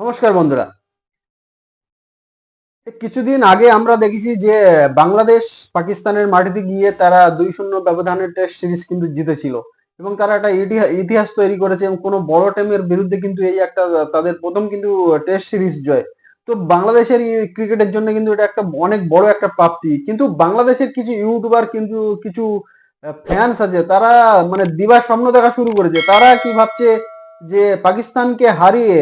নমস্কার বন্ধুরা। কিছুদিন আগে আমরা দেখেছি যে বাংলাদেশ পাকিস্তানের মাটিতে গিয়ে তারা দুই শূন্য ব্যবধানের টেস্ট সিরিজ কিন্তু জিতেছিল এবং তারা একটা ইতিহাস তৈরি করেছে এবং কোনো বড় টিমের বিরুদ্ধে কিন্তু এই একটা, তাদের প্রথম কিন্তু টেস্ট সিরিজ জয়। তো বাংলাদেশের ক্রিকেটের জন্য কিন্তু এটা একটা অনেক বড় একটা প্রাপ্তি। কিন্তু বাংলাদেশের কিছু ইউটিউবার কিন্তু কিছু ফ্যান্স আছে, তারা মানে দিবার স্বপ্ন দেখা শুরু করেছে। তারা কি ভাবছে যে পাকিস্তানকে হারিয়ে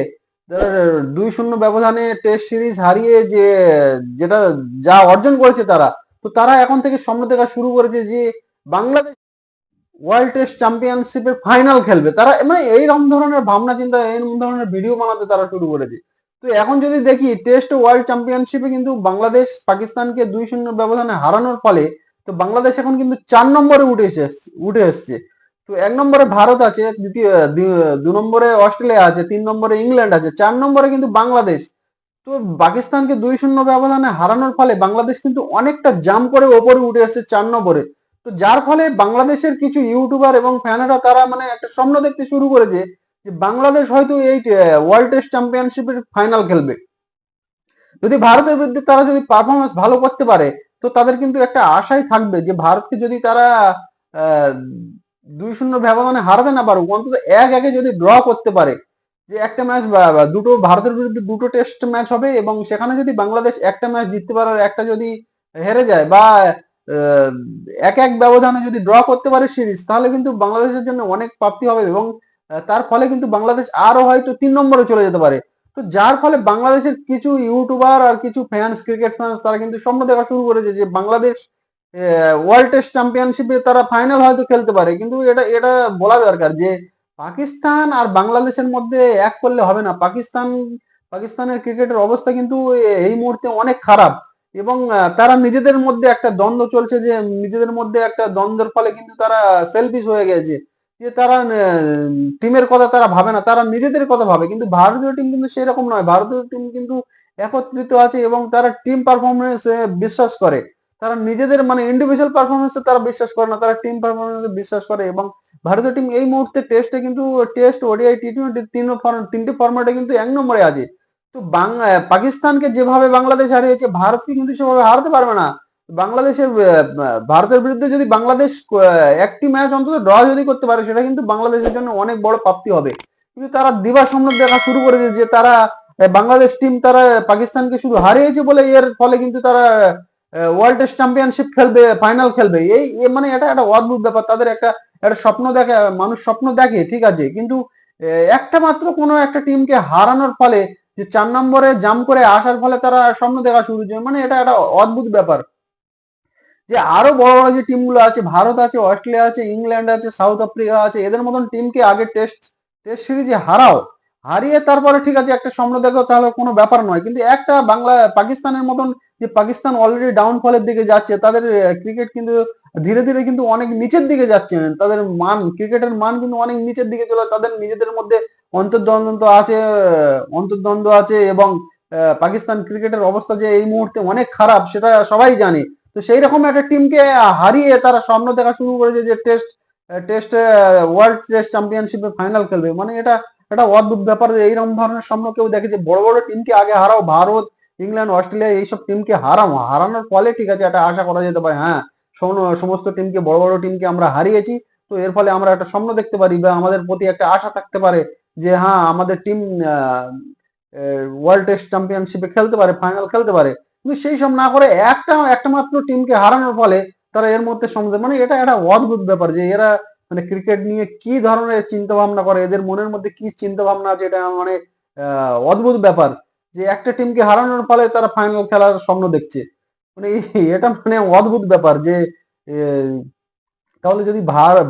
দুই শূন্য ব্যবধানে টেস্ট সিরিজ হারিয়ে যে, যেটা যা অর্জন করেছে তারা, তো তারা এখন থেকে স্বপ্ন দেখা শুরু করেছে যে বাংলাদেশ ওয়ার্ল্ড টেস্ট চ্যাম্পিয়নশিপের ফাইনাল খেলবে। তারা মানে এইরকম ধরনের ভাবনা চিন্তা, এইরকম ধরনের ভিডিও বানাতে তারা শুরু করেছে। তো এখন যদি দেখি টেস্ট ওয়ার্ল্ড চ্যাম্পিয়নশিপে কিন্তু বাংলাদেশ পাকিস্তানকে দুই শূন্য ব্যবধানে হারানোর ফলে, তো বাংলাদেশ এখন কিন্তু চার নম্বরে উঠে এসে, উঠে এসছে। তো এক নম্বরে ভারত আছে, দ্বিতীয় দু- নম্বরে অস্ট্রেলিয়া আছে, তিন নম্বরে ইংল্যান্ড আছে, চার নম্বরে কিন্তু বাংলাদেশ। তো পাকিস্তানকে দুই শূন্য ব্যবধানে হারানোর ফলে বাংলাদেশ কিন্তু অনেকটা জাম করে ওপরে উঠে এসেছে চার নম্বরে। তো যার ফলে বাংলাদেশের কিছু ইউটিউবার এবং ফ্যানেরা তারা মানে একটা স্বপ্ন দেখতে শুরু করেছে যে বাংলাদেশ হয়তো এই ওয়ার্ল্ড টেস্ট চ্যাম্পিয়নশিপের ফাইনাল খেলবে। যদি ভারতের বিরুদ্ধে তারা যদি পারফরমেন্স ভালো করতে পারে, তো তাদের কিন্তু একটা আশাই থাকবে যে ভারতকে যদি তারা দুই শূন্য ব্যবধানে হারাতে না পারুক, অন্তত এক একে যদি ড্র করতে পারে, যে একটা ম্যাচ দুটো ভারতের বিরুদ্ধে দুটো টেস্ট ম্যাচ হবে এবং সেখানে যদি বাংলাদেশ একটা ম্যাচ জিততে পারে আর একটা যদি হেরে যায় বা এক এক ব্যবধানে যদি ড্র করতে পারে সিরিজ তাহলে কিন্তু বাংলাদেশের জন্য অনেক প্রাপ্তি হবে এবং তার ফলে কিন্তু বাংলাদেশ আরও হয়তো তিন নম্বরে চলে যেতে পারে। তো যার ফলে বাংলাদেশের কিছু ইউটিউবার আর কিছু ফ্যান্স ক্রিকেট ফ্যান্স তারা কিন্তু স্বপ্ন দেখা শুরু করেছে যে বাংলাদেশ ওয়ার্ল্ড টেস্ট চ্যাম্পিয়নশিপে তারা ফাইনাল হয়তো খেলতে পারে, কিন্তু এটা এটা বলা দরকার যে পাকিস্তান আর বাংলাদেশের মধ্যে এক করলে হবে না। পাকিস্তান, পাকিস্তানের ক্রিকেটের অবস্থা কিন্তু এই মুহূর্তে অনেক খারাপ এবং তারা নিজেদের মধ্যে একটা দ্বন্দ্ব চলছে যে নিজেদের মধ্যে একটা দ্বন্দ্বের ফলে কিন্তু তারা সেলফিশ হয়ে গেছে। যে তারা টিমের কথা তারা ভাবে না, তারা নিজেদের কথা ভাবে, কিন্তু ভারতীয় টিম কিন্তু সেরকম নয়। ভারতীয় টিম কিন্তু একত্রিত আছে এবং তারা টিম পারফরমেন্স বিশ্বাস করে। তারা নিজেদের মানে ইন্ডিভিজুয়াল পারফরমেন্সে তারা বিশ্বাস করে না, তারা টিম পারফরমেন্সে বিশ্বাস করে এবং ভারতীয় টিম এই মুহূর্তে টেস্টে কিন্তু টেস্ট ওডিআই টি টোয়েন্টি তিন তিনটি ফরম্যাটে কিন্তু এক নম্বরে আছে। তো পাকিস্তানকে যেভাবে বাংলাদেশ হারিয়েছে, ভারতকে কিন্তু সেভাবে হারাতে পারবে না। বাংলাদেশের ভারতের বিরুদ্ধে যদি বাংলাদেশ একটি ম্যাচ অন্তত ড্র যদি করতে পারে, সেটা কিন্তু বাংলাদেশের জন্য অনেক বড় প্রাপ্তি হবে। কিন্তু তারা দিবা স্বপ্ন দেখা শুরু করেছে যে তারা বাংলাদেশ টিম তারা পাকিস্তানকে শুধু হারিয়েছে বলে এর ফলে কিন্তু তারা ওয়ার্ল্ড টেস্ট চ্যাম্পিয়নশিপ খেলবে ফাইনাল খেলবে, এই মানে এটা একটা অদ্ভুত ব্যাপার। তাদের একটা একটা স্বপ্ন দেখে, মানুষ স্বপ্ন দেখে, ঠিক আছে? কিন্তু একটা মাত্র কোনো একটা টিমকে হারানোর ফলে যে চার নম্বরে জাম করে আসার ফলে তারা স্বপ্ন দেখা শুরু করে মানে এটা একটা অদ্ভুত ব্যাপার। যে আরও বড় বড় যে টিমগুলো আছে, ভারত আছে, অস্ট্রেলিয়া আছে, ইংল্যান্ড আছে, সাউথ আফ্রিকা আছে, এদের মতন টিমকে আগে টেস্ট টেস্ট সিরিজে হারাও। হারিয়ে তারপরে ঠিক আছে, একটা স্বপ্ন দেখো, তাহলে কোনো ব্যাপার নয়। কিন্তু একটা বাংলা, পাকিস্তানের মতন যে পাকিস্তান অলরেডি ডাউনফলের দিকে যাচ্ছে, তাদের ক্রিকেট কিন্তু ধীরে ধীরে কিন্তু অনেক নিচের দিকে যাচ্ছে। তাদের মান ক্রিকেটের মান কিন্তু অনেক নিচের দিকে চলে তাদের নিজেদের মধ্যে অন্তর্দ্বন্দ্ব আছে অন্তর্দ্বন্দ্ব আছে এবং পাকিস্তান ক্রিকেটের অবস্থা যে এই মুহূর্তে অনেক খারাপ, সেটা সবাই জানে। তো সেই রকম একটা টিমকে হারিয়ে তারা স্বপ্ন দেখা শুরু করেছে যে টেস্ট টেস্ট ওয়ার্ল্ড টেস্ট চ্যাম্পিয়নশিপে ফাইনাল খেলবে। মানে এটা একটা অদ্ভুত ব্যাপার যে এইরকম ধরনের স্বপ্ন কেউ দেখে যে বড় বড় টিমকে আগে হারাও, ভারত ইংল্যান্ড অস্ট্রেলিয়া এইসব টিমকে হারাও হারানোর ফলে ঠিক আছে, একটা আশা করা যেতে পারে হ্যাঁ সম- সমস্ত টিমকে বড় বড় টিমকে আমরা হারিয়েছি। তো এর ফলে আমরা একটা স্বপ্ন দেখতে পারি বা আমাদের প্রতি একটা আশা থাকতে পারে যে হ্যাঁ আমাদের টিম ওয়ার্ল্ড টেস্ট চ্যাম্পিয়নশিপে খেলতে পারে ফাইনাল খেলতে পারে। কিন্তু সেই সব না করে একটা একটা মাত্র টিমকে হারানোর ফলে তারা এর মধ্যে সমঝে মানে এটা একটা অদ্ভুত ব্যাপার যে এরা মানে ক্রিকেট নিয়ে কি ধরনের চিন্তা ভাবনা করে? এদের মনের মধ্যে কি চিন্তা ভাবনা আছে? এটা মানে আহ, অদ্ভুত ব্যাপার যে একটা টিমকে হারানোর ফলে তারা ফাইনাল খেলার স্বপ্ন দেখছে। মানে এটা মানে অদ্ভুত ব্যাপার যে তাহলে যদি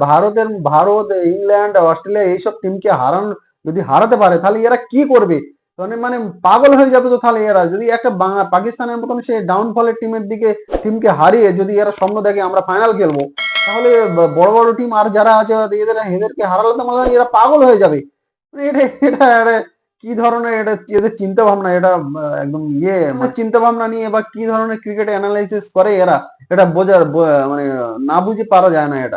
ভারতের ভারত ইংল্যান্ড অস্ট্রেলিয়া এইসব টিমকে হারানো যদি হারাতে পারে তাহলে এরা কি করবে? মানে মানে পাগল হয়ে যাবে তো তাহলে এরা। যদি একটা পাকিস্তানের মতন সেই ডাউনফলের টিমের দিকে টিমকে হারিয়ে যদি এরা স্বপ্ন দেখে আমরা ফাইনাল খেলব তাহলে বড় বড় টিম আর যারা আছে, এদের, এদেরকে হারালে তো মনে হয় এরা পাগল হয়ে যাবে। মানে এটা এটা কি ধরনের, এটা, এদের চিন্তা ভাবনা, এটা একদম ইয়ে চিন্তা ভাবনা নিয়ে বা কি ধরনের ক্রিকেট অ্যানালাইসিস করে এরা? এটা বোঝার মানে না বুঝে পারা যায় না এটা।